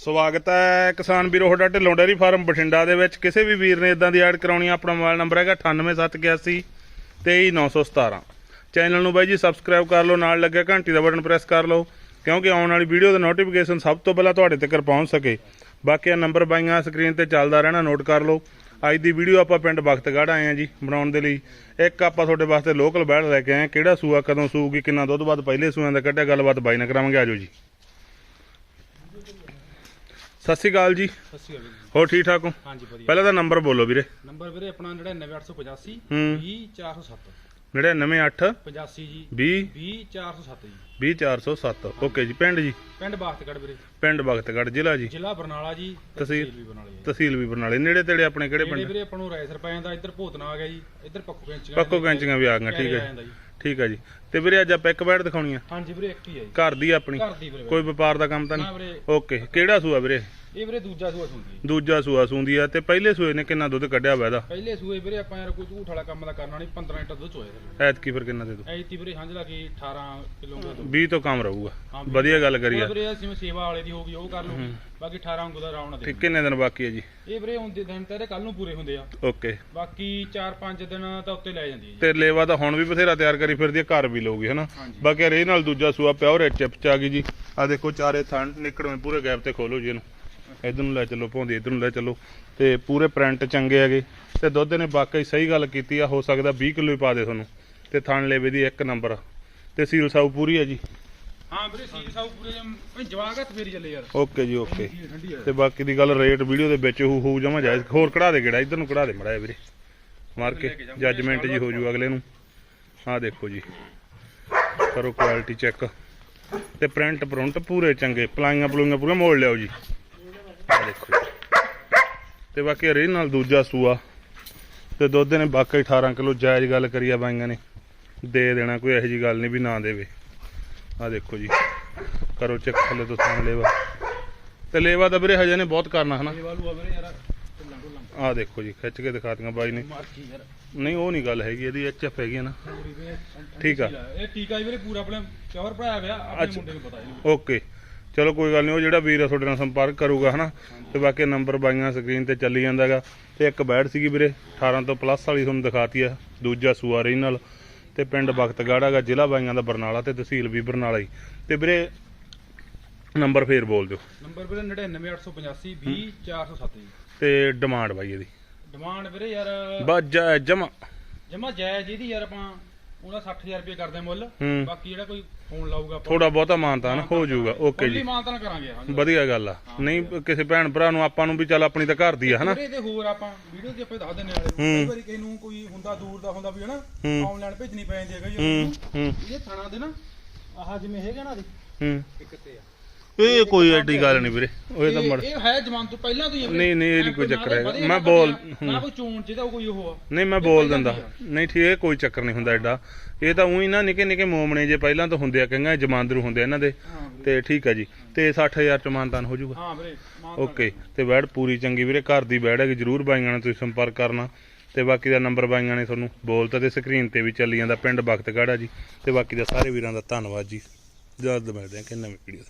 ਸਵਾਗਤ ਹੈ ਕਿਸਾਨ ਵੀਰੋ, ਤੁਹਾਡਾ ਢਿੱਲੋਂ ਡੇਰੀ ਫਾਰਮ ਬਠਿੰਡਾ ਦੇ ਵਿੱਚ। ਕਿਸੇ ਵੀ ਵੀਰ ਨੇ ਇਦਾਂ ਦੀ ਐਡ ਕਰਾਉਣੀ ਆ, ਆਪਣਾ ਮੋਬਾਈਲ ਨੰਬਰ ਹੈਗਾ 98781 23917 ਚੈਨਲ ਨੂੰ ਬਾਈ ਜੀ ਸਬਸਕ੍ਰਾਈਬ ਕਰ ਲਓ, ਨਾਲ ਲੱਗਿਆ ਘੰਟੀ ਦਾ ਬਟਨ ਪ੍ਰੈਸ ਕਰ ਲਓ, ਕਿਉਂਕਿ ਆਉਣ ਵਾਲੀ ਵੀਡੀਓ ਦਾ ਨੋਟੀਫਿਕੇਸ਼ਨ ਸਭ ਤੋਂ ਪਹਿਲਾਂ ਤੁਹਾਡੇ ਤੱਕ ਪਹੁੰਚ ਸਕੇ। ਬਾਕੀ ਆ ਨੰਬਰ ਬਾਈਆਂ ਸਕਰੀਨ ਤੇ ਚੱਲਦਾ ਰਹਿਣਾ ਨੋਟ ਕਰ ਲਓ। ਅੱਜ ਦੀ ਵੀਡੀਓ ਆਪਾਂ ਪਿੰਡ ਬਖਤਗੜ੍ਹ ਆਏ ਆ ਜੀ, ਬਣਾਉਣ ਦੇ ਲਈ। ਇੱਕ ਆਪਾਂ ਤੁਹਾਡੇ ਵਾਸਤੇ ਲੋਕਲ ਬੈੜ ਲੈ ਕੇ ਆਏ ਆ, ਕਿਹੜਾ ਸੂਆ, ਕਦੋਂ ਸੂਗੀ ਕਿੰਨਾ ਦੁੱਧ ਬਾਅਦ ਪਹਿਲੇ ਸੂਆਂ ਦਾ ਕੱਢਿਆ, ਗੱਲਬਾਤ ਬਾਈ ਨਾਲ ਕਰਾਵਾਂਗੇ ਆਜੋ ਜੀ। ਸਤਿ ਸ਼੍ਰੀ ਅਕਾਲ ਜੀ। ਸਤਿ ਸ਼੍ਰੀ ਅਕਾਲ ਜੀ। ਹੋਰ ਠੀਕ ਠਾਕ ਹੋ? ਹਾਂਜੀ ਵਧੀਆ। ਪਹਿਲਾਂ ਤਾਂ ਨੰਬਰ ਬੋਲੋ ਵੀਰੇ। ਨੰਬਰ ਵੀਰੇ ਆਪਣਾ 99885 ਹੂੰ। 20407 998 85 ਜੀ। 20 20407 ਜੀ। 20407 ਓਕੇ ਜੀ ਪਿੰਡ ਜੀ? ਪਿੰਡ ਬਾਖਤਗੜ ਵੀਰੇ। ਪਿੰਡ ਬਖਤਗੜ੍ਹ ਜ਼ਿਲ੍ਹਾ ਜੀ? ਜ਼ਿਲ੍ਹਾ ਬਰਨਾਲਾ ਜੀ ਤੇ ਤਹਿਸੀਲ- ਵੀ ਬਰਨਾਲਾ ਜੀ। ਤਹਿਸੀਲ ਵੀ ਬਰਨਾਲੇ। ਨੇੜੇ ਤੇੜੇ ਆਪਣੇ ਕਿਹੜੇ ਜਿਹੜੇ ਪਿੰਡ? ਵੀਰੇ ਆਪਾਂ ਨੂੰ ਰਾਇਸਰ ਪੈ ਜਾਂਦਾ ਇੱਧਰ ਭੂਤਨਾ ਆ ਗਿਆ ਜੀ। ਇੱਧਰ ਪੱਕੋ ਕੈਂਚੀਆਂ ਪੱਕੋ ਕੈਂਚੀਆਂ ਵੀ ਆ ਗਈਆਂ ਠੀਕ ਹੈ ਜੀ। ਠੀਕ ਹੈ ਜੀ। ਤੇ ਵੀਰੇ ਅੱਜ ਆਪਾਂ ਇੱਕ ਬੈਡ ਦਿਖਾਉਣੀ ਆ। ਹਾਂਜੀ ਵੀਰੇ ਇੱਕ ਹੀ ਹੈ ਜੀ। ਘਰ ਦੀ ਆਪਣੀ। ਘਰ ਦੀ ਵੀਰੇ। ਕੋਈ ਵਪਾਰ ਦਾ ਕੰਮ ਤਾਂ ਨਾ ਨਹੀਂ? ਵੀਰੇ। ਓਕੇ ਕਿਹੜਾ ਸੂਆ ਵੀਰੇ? ਇਹ ਵੀਰੇ ਦੂਜਾ ਸੂਆ ਸੁਣਦੀ ਹੈ। ਦੂਜਾ ਸੂਆ ਸੂੰਦੀ ਆ ਤੇ ਪਹਿਲੇ ਸੂਏ ਨੇ ਕਿੰਨਾ ਦੁੱਧ ਕੱਢਿਆ ਵਾ ਇਹਦਾ? ਪਹਿਲੇ ਸੂਏ ਵੀਰੇ ਆਪਾਂ ਯਾਰ ਕੋਈ ਝੂਠ ਵਾਲਾ ਕੰਮ ਦਾ ਕਰਨਾ ਨਹੀਂ 15 ਲੀਟਰ ਦੁੱਧ ਚੋਏ ਐਤਕੀ ਫਿਰ ਕਿੰਨਾ ਦੇ ਦੋ ਐਤੀ ਵੀਰੇ ਹੰਝ ਲਾ ਕੇ 18 ਕਿਲੋ ਦਾ ਦੁੱਧ। 20 ਤੋਂ ਕਮ ਰਹੂਗਾ। ਹਾਂ ਵੀਰੇ। ਵਧੀਆ ਗੱਲ ਕਰੀ ਆ। ਵੀਰੇ ਜਿਵੇਂ ਸੇਵਾ ਵਾਲੇ ਦੀ ਹੋਗੀ ਉਹ ਕਰ ਲੂਗੀ ਬਾਕੀ 18 ਅੰਗੂ ਦਾ ਰਾਉਣ ਦੇ ਕਿੰਨੇ ਦਿਨ ਬਾਕੀ ਹੈ ਜੀ? ਇਹ ਵੀਰੇ ਹੁਣ ਦੇ ਦਿਨ ਤਾਂ ਇਹਦੇ ਕੱਲ ਨੂੰ ਪੂਰੇ ਹੁੰਦੇ ਆ। ਓਕੇ। ਬਾਕੀ 4-5 ਦਿਨ ਤਾਂ ਉੱਤੇ ਲੈ ਜਾਂਦੀ ਹੈ ਜੀ। ਤੇ ਲੇਵਾ ਤਾਂ ਹੁਣ ਵੀ ਬਥੇਰਾ ਤਿਆਰ ਕਰੀ ਫਿਰਦੀ ਆ ਘਰ ਵੀ ਲਊਗੀ ਹਨਾ? ਹਾਂਜੀ। ਬਾਕੀ ਰੇ ਨਾਲ ਦੂਜਾ ਸੂਆ ਪਿਓਰ ਚਿਪ ਚ ਆ ਗਈ ਜੀ। ਆ ਦੇਖੋ ਚਾਰੇ ਥਣ ਨਿਕੜਵੇਂ ਪੂਰੇ ਗੈਪ ਤੇ ਖੋਲੋ ਜੀ ਇਹਨੂੰ। ਇਧਰ ਨੂੰ ਲੈ ਚੱਲੋ ਭੌਂਦੀ ਇਧਰ ਨੂੰ ਲੈ ਚੱਲੋ। ਤੇ ਪੂਰੇ ਪ੍ਰਿੰਟ ਚੰਗੇ ਹੈਗੇ। ਤੇ ਦੁੱਧ ਨੇ ਵਾਕਈ ਸਹੀ ਗੱਲ ਕੀਤੀ ਆ ਹੋ ਸਕਦਾ 20 ਕਿਲੋ ਹੀ ਪਾ ਦੇ ਤੁਹਾਨੂੰ। ਤੇ ਥਣ ਲੇਵੇ ਦੀ ਇੱਕ ਨੰਬਰ ਤੇ ਸੀਲ ਸਾਊ ਪੂਰੀ ਹੈ ਜੀ? ਹਾਂ ਵੀਰੇ ਸੀਲ ਸਾਊ ਪੂਰੇ ਜਮ ਜਵਾਗਤ ਫੇਰੀ ਚੱਲੇ ਯਾਰ। ਓਕੇ ਜੀ ਓਕੇ। ਆ ਤੇ ਬਾਕੀ ਦੀ ਗੱਲ ਰੇਟ ਵੀਡੀਓ ਦੇ ਵਿੱਚ ਹੂ ਹੂ ਜਮਾ ਜਾਇਜ਼। ਹੋਰ ਕਢਾ ਦੇ ਕਿਹੜਾ? ਇਧਰ ਨੂੰ ਕਢਾ ਦੇ ਮੜਾ ਵੀਰੇ। ਮਾਰ ਕੇ ਜੱਜਮੈਂਟ ਜੀ ਹੋ ਜੂ ਅਗਲੇ ਨੂੰ। ਆਹ ਦੇਖੋ ਜੀ। ਕਰੋ ਕੁਆਲਿਟੀ ਚੈੱਕ ਤੇ ਪ੍ਰਿੰਟ ਪ੍ਰਿੰਟ ਪੂਰੇ ਚੰਗੇ। ਪਲਾਈਆਂ ਪਲੂਈਆਂ ਪੂਰਾ ਮੋੜ ਲਿਆਓ ਜੀ। ਦੇਖੋ। ਤੇ ਬਾਕੀ ਰੇ ਨਾਲ ਦੂਜਾ ਸੂਆ। ਤੇ ਦੁੱਧ ਨੇ ਬਾਕੀ 18 ਕਿਲੋ ਜਾਇਜ਼ ਗੱਲ ਕਰੀ ਆ ਬਾਈਆਂ ਨੇ। ਦੇ ਦੇਣਾ ਕੋਈ ਇਹੋ ਜੀ ਗੱਲ ਨਹੀਂ ਵੀ ਨਾ ਦੇਵੇ। ਆਹ ਦੇਖੋ ਜੀ। ਕਰੋ ਚੈੱਕ ਥੱਲੇ ਤੋਂ ਸਾਂ ਲੇਵਾ। ਤੇ ਲੇਵਾ ਤਾਂ ਵੀਰੇ ਹਜੇ ਨੇ ਬਹੁਤ ਕਰਨਾ ਹਨਾ। ਆ ਦੇਖੋ ਜੀ ਖਿੱਚ ਕੇ ਦਿਖਾਤੀਆਂ ਬਾਈ ਨੇ। ਨਹੀਂ ਉਹ ਨਹੀਂ ਗੱਲ ਹੈਗੀ ਇਹਦੀ ਐਚਐਫ ਹੈਗੀ ਆ ਨਾ। ਠੀਕ ਆ। ਇਹ ਟੀਕਾ ਵੀਰੇ ਪੂਰਾ ਆਪਣੇ ਕਵਰ ਭਰਾਇਆ ਗਿਆ ਆਪਣੇ। ਮੁੰਡੇ ਨੂੰ ਪਤਾ ਓਕੇ। ਚਲੋ ਕੋਈ ਗੱਲ ਨਹੀਂ ਉਹ ਜਿਹੜਾ ਵੀਰ ਆ ਤੁਹਾਡੇ ਨਾਲ ਸੰਪਰਕ ਕਰੂਗਾ ਹਨਾ? ਤੇ ਬਾਕੀ ਨੰਬਰ ਬਾਈਆਂ ਸਕਰੀਨ ਤੇ ਚੱਲੀ ਜਾਂਦਾਗਾ। ਤੇ ਇੱਕ ਬੈਡ ਸੀਗੀ ਵੀਰੇ 18 ਤੋਂ ਪਲੱਸ ਵਾਲੀ ਤੁਹਾਨੂੰ ਦਿਖਾਤੀ ਆ ਦੂਜਾ ਸੂਆ ਨਾਲ ਤੇ ਪਿੰਡ ਬਖਤਗੜ੍ਹ ਹੈਗਾ ਜ਼ਿਲ੍ਹਾ ਬਾਈਆਂ ਦਾ ਬਰਨਾਲਾ ਤੇ ਤਹਿਸੀਲ ਵੀ ਬਰਨਾਲਾ ਹੀ। ਤੇ ਵੀਰੇ ਨੰਬਰ ਫੇਰ ਬੋਲ ਦਿਓ। ਨੰਬਰ ਵੀਰੇ 99885 20407 ਜੀ। ਤੇ ਡਿਮਾਂਡ ਬਾਈ ਇਹਦੀ। ਡਿਮਾਂਡ ਵੀਰੇ ਯਾਰ ਬਾਜਾ ਜਮਾ। ਜਮਾ ਜਾਇਜ਼ ਇਹਦੀ ਯਾਰ ਆਪਾਂ ਉਹਦਾ 60000 ਰੁਪਏ ਕਰਦੇ ਮੁੱਲ। ਹੂੰ। ਬਾਕੀ ਜਿਹੜਾ ਕੋਈ ਫੋਨ ਲਾਊਗਾ ਆਪਾਂ ਥੋੜਾ ਬਹੁਤਾ ਮਾਨਤਾਨ ਹੋ ਜਾਊਗਾ। ਓਕੇ ਜੀ। ਮਾਨਤਾਨ ਕਰਾਂਗੇ ਹਾਂ ਵਧੀਆ ਗੱਲ ਆ। ਨਹੀਂ ਕਿਸੇ ਭੈਣ ਭਰਾ ਨੂੰ ਆਪਾਂ ਨੂੰ ਵੀ ਚੱਲ ਆਪਣੀ ਤਾਂ ਘਰ ਦੀ ਆ ਹਨਾ? ਵੀਰੇ ਤੇ ਹੋਰ ਆਪਾਂ ਵੀਡੀਓ ਤੇ ਆਪਾਂ ਦੱਸ ਦਿੰਨੇ ਵਾਲੇ ਕਈ ਵਾਰੀ ਕਿਸੇ ਨੂੰ ਕੋਈ ਹੁੰਦਾ ਦੂਰ ਦਾ ਹੁੰਦਾ ਵੀ ਹਨਾ। ਆਨਲਾਈਨ ਭੇਜਣੀ ਪੈ ਜਾਂਦੀ ਹੈਗਾ ਜੀ ਹੂੰ ਉਹਨੂੰ। ਹੂੰ। ਇਹ ਥਾਣਾ ਦੇ ਨਾ ਆਹ ਜਿਵੇਂ ਹੈਗਾ ਨਾ ਦੇ ਹੂੰ। ਇੱਕ ਤੇ ਆ। ਇਹ ਕੋਈ ਐਡੀ ਗੱਲ ਨਹੀਂ ਵੀਰੇ ਉਹ ਤਾਂ ਮੜ ਇਹ ਹੈ ਜਮਾਨ ਤੋਂ ਪਹਿਲਾਂ ਤੋਂ ਹੀ ਆ ਵੀਰੇ। ਨਹੀਂ, ਨਹੀਂ, ਇਹ ਨਹੀਂ ਕੋਈ ਚੱਕਰ ਤਾਂ ਹੈਗਾ। ਵਧੀਆ ਮੈਂ ਬੋਲ- ਨਾ ਕੋਈ ਚੋਣ ਜਿਹਦਾ ਕੋਈ ਉਹ ਆ। ਨਹੀਂ ਮੈਂ ਬੋਲ ਦਿੰਦਾ। ਨਹੀਂ ਠੀਕ ਇਹ ਕੋਈ ਚੱਕਰ ਨਹੀਂ ਹੁੰਦਾ ਐਡਾ। ਇਹ ਤਾਂ ਉਹੀ ਨਾ ਨਿੱਕੇ ਨਿੱਕੇ ਮੋਮਣੇ ਜੇ ਪਹਿਲਾਂ ਤੋਂ ਹੁੰਦੇ ਆ ਕਹਿੰਗਾ ਜਮਾਂਦਰੂ ਹੁੰਦੇ ਆ ਇਹਨਾਂ ਦੇ। ਹਾਂ ਵੀਰੇ। ਤੇ ਠੀਕ ਹੈ ਜੀ। ਤੇ 60000 ਚ ਮਾਨਤਾਨ ਹੋ ਜਾਊਗਾ। ਹਾਂ ਵੀਰੇ ਓਕੇ ਤੇ ਬੈੜ ਪੂਰੀ ਚੰਗੀ ਵੀਰੇ ਘਰ ਦੀ ਬੈੜ ਹੈਗੀ ਜਰੂਰ ਬਾਈਆਂ ਨਾਲ ਤੁਸੀਂ ਸੰਪਰਕ ਕਰਨਾ। ਤੇ ਬਾਕੀ ਦਾ ਨੰਬਰ ਬਾਈਆਂ ਨੇ ਤੁਹਾਨੂੰ ਬੋਲਤਾ ਤੇ ਸਕਰੀਨ ਤੇ ਵੀ ਚੱਲੀ ਜਾਂਦਾ ਪਿੰਡ ਬਖਤਗੜ੍ਹ ਆ ਜੀ। ਤੇ ਬਾਕੀ ਦਾ ਸਾਰੇ ਵੀਰਾਂ ਦਾ ਧੰਨਵਾਦ ਜੀ। ਜਲਦ ਮਿਲਦੇ ਆ ਕਿ ਨਵੀਂ ਵੀਡੀਓ